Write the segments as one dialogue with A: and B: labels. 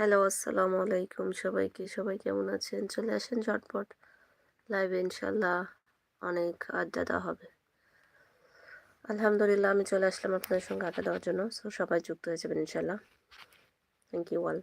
A: Hello, আসসালামু আলাইকুম সবাইকে। সবাই কেমন আছেন? চলে আসেন ঝটপট লাইভ ইনশাল্লাহ অনেক আড্ডা হবে। আলহামদুলিল্লাহ, আমি চলে আসলাম আপনার সঙ্গে আড্ডা দেওয়ার জন্য। সো সবাই যুক্ত হয়ে যাবেন ইনশাল্লাহ থ্যাংক ইউ অল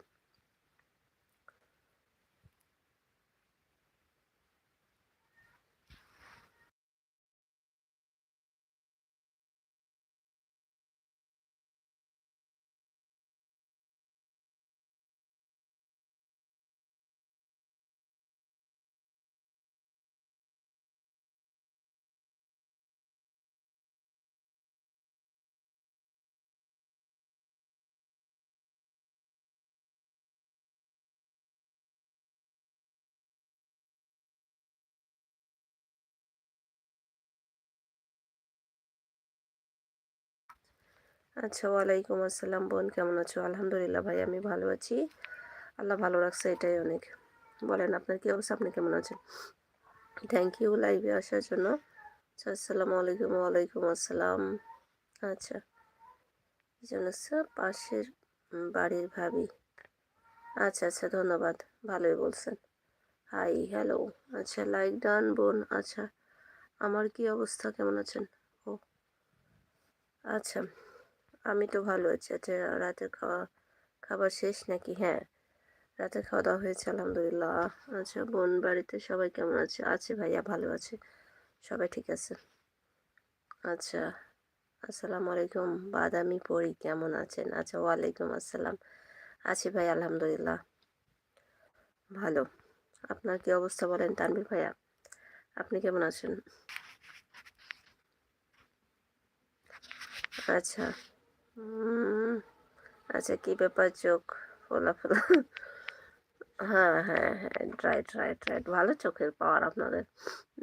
A: আচ্ছা ওয়ালাইকুম আসসালাম বোন, কেমন আছো? আলহামদুলিল্লাহ ভাই, আমি ভালো আছি। আল্লাহ ভালো রাখছে, এটাই অনেক। বলেন, আপনার কী অবস্থা? আপনি কেমন আছেন? থ্যাংক ইউ লাইভে আসার জন্য। আচ্ছা আসসালামু আলাইকুম, ওয়ালাইকুম আসসালাম। আচ্ছা জানাচ্ছা পাশের বাড়ির ভাবি। আচ্ছা আচ্ছা ধন্যবাদ, ভালোই বলছেন। হাই হ্যালো আচ্ছা লাইক ডান বোন আচ্ছা আমার কি অবস্থা? কেমন আছেন? ও আচ্ছা। আমি তো ভালো আছি। আচ্ছা রাতের খাওয়া, খাবার শেষ নাকি? হ্যাঁ রাতে খাওয়া দাওয়া হয়েছে, আলহামদুলিল্লাহ। আচ্ছা বোন বাড়িতে সবাই কেমন আছে? আছে ভাইয়া, ভালো আছে। সবাই ঠিক আছে? আচ্ছা আসসালামু আলাইকুম। বাদামি পরি কেমন আছেন? আচ্ছা ওয়ালাইকুম আসসালাম। আছি ভাই, আলহামদুলিল্লাহ। ভালো। আপনার কি অবস্থা বলেন তানবির ভাইয়া? আপনি কেমন আছেন? আচ্ছা আচ্ছা কি ব্যাপার চোখ? ফোলা ফোলা। হ্যাঁ হ্যাঁ হ্যাঁ রাইট রাইট রাইট ভালো চোখের পাওয়ার আপনাদের।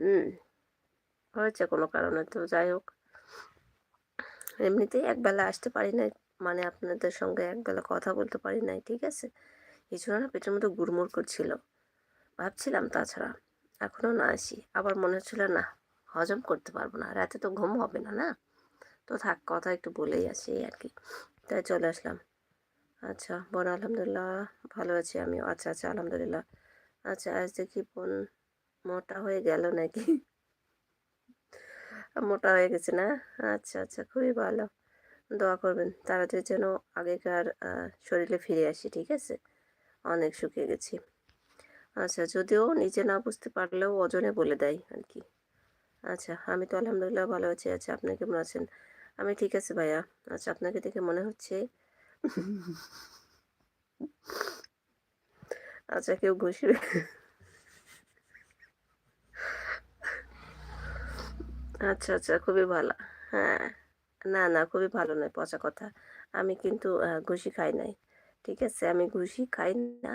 A: হুম হয়েছে কোনো কারণে তো, যাই হোক। এমনিতেই একবেলা আসতে পারি নাই মানে আপনাদের সঙ্গে একবেলা কথা বলতে পারি নাই, ঠিক আছে? কিছু না পেটের মধ্যে গুড়মুড় করছিল। ভাবছিলাম তাছাড়া, এখনও না আসি। আবার মনে হচ্ছিল না, হজম করতে পারব না। রাতে তো ঘুম হবে না না? তো থাক, কথা একটু বলেই আসি আর কি তাই চলে আসলাম। আচ্ছা বোন, আলহামদুলিল্লাহ ভালো আছি আমি আচ্ছা আচ্ছা আলহামদুলিল্লাহ। আচ্ছা আজ দেখি বোন মোটা হয়ে গেল নাকি? মোটা হয়ে গেছে না? আচ্ছা আচ্ছা খুবই ভালো। দোয়া করবেন, তাড়াতাড়ি যেন আগেকার শরীরে ফিরে আসি, ঠিক আছে? অনেক শুকিয়ে গেছি। আচ্ছা যদিও নিজে না বুঝতে পারলেও ওজনে বলে দেয় আর কি আচ্ছা আমি তো আলহামদুলিল্লাহ ভালো আছি। আচ্ছা আপনি কেমন আছেন? আমি ঠিক আছে ভাইয়া। আচ্ছা আপনাকে দেখে মনে হচ্ছে আচ্ছা কেউ ঘুষি আচ্ছা আচ্ছা খুবই ভালো। হ্যাঁ না না, খুবই ভালো নয়, পচা কথা। আমি কিন্তু ঘুষি খাই নাই, ঠিক আছে? আমি ঘুষি খাই না,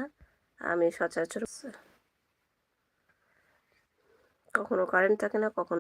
A: আমি সচরাচর কখনো কারেন্ট থাকে না, কখনো